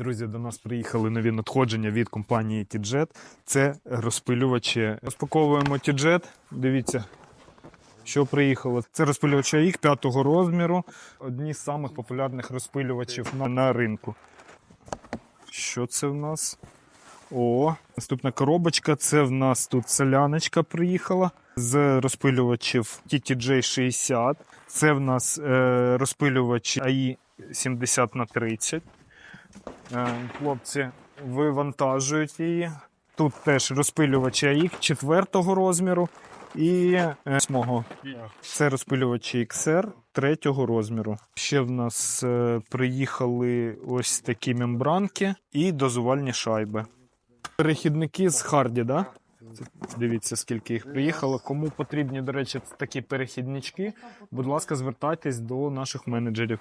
Друзі, до нас приїхали нові надходження від компанії T-Jet. Це розпилювачі. Розпаковуємо T-Jet. Дивіться, що приїхало. Це розпилювачі їх п'ятого розміру. Одні з самих популярних розпилювачів на, на ринку. Що це в нас? О, наступна коробочка. Це в нас тут соляночка приїхала з розпилювачів TTJ 60. Це в нас е, розпилювач AI 70 на 30. Е, Хлопці вивантажують її. Тут теж розпилювачі AX четвертого розміру і е, восьмого. Це розпилювачі XR третього розміру. Ще в нас е, приїхали ось такі мембранки і дозувальні шайби. Перехідники з Харді, да? Дивіться, скільки їх приїхало. Кому потрібні, до речі, такі перехіднички, будь ласка, звертайтесь до наших менеджерів.